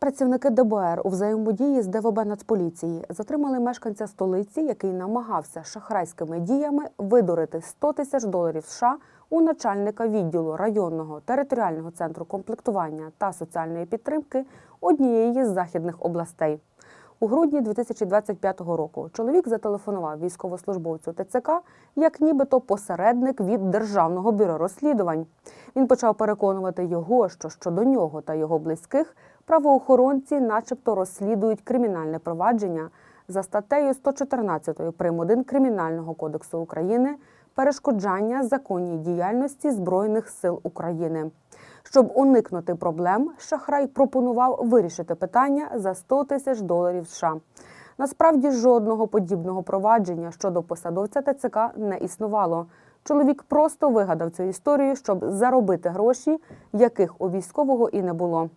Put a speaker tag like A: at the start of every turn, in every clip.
A: Працівники ДБР у взаємодії з ДВБ Нацполіції затримали мешканця столиці, який намагався шахрайськими діями видурити 100 тисяч доларів США у начальника відділу районного територіального центру комплектування та соціальної підтримки однієї з західних областей. У грудні 2025 року чоловік зателефонував військовослужбовцю ТЦК як нібито посередник від Державного бюро розслідувань. Він почав переконувати його, що щодо нього та його близьких правоохоронці, начебто, розслідують кримінальне провадження за статтею 114 прим. 1 Кримінального кодексу України перешкоджання законній діяльності Збройних сил України. Щоб уникнути проблем, шахрай пропонував вирішити питання за 100 тисяч доларів США. Насправді жодного подібного провадження щодо посадовця ТЦК не існувало. Чоловік просто вигадав цю історію, щоб заробити гроші, яких у військового і не було.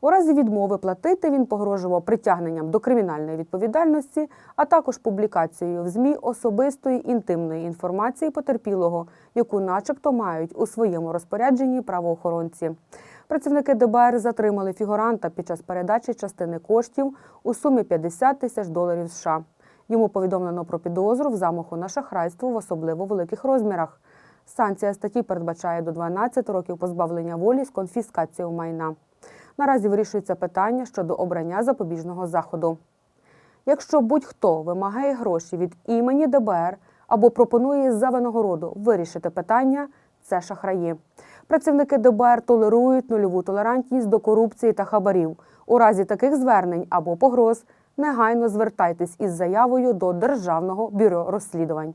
A: У разі відмови платити він погрожував притягненням до кримінальної відповідальності, а також публікацією в ЗМІ особистої інтимної інформації потерпілого, яку, начебто, мають у своєму розпорядженні правоохоронці. Працівники ДБР затримали фігуранта під час передачі частини коштів у сумі 50 тисяч доларів США. Йому повідомлено про підозру в замаху на шахрайство в особливо великих розмірах. Санкція статті передбачає до 12 років позбавлення волі з конфіскацією майна. Наразі вирішується питання щодо обрання запобіжного заходу. Якщо будь-хто вимагає гроші від імені ДБР або пропонує за винагороду вирішити питання, це шахраї. Працівники ДБР толерують нульову толерантність до корупції та хабарів. У разі таких звернень або погроз негайно звертайтесь із заявою до Державного бюро розслідувань.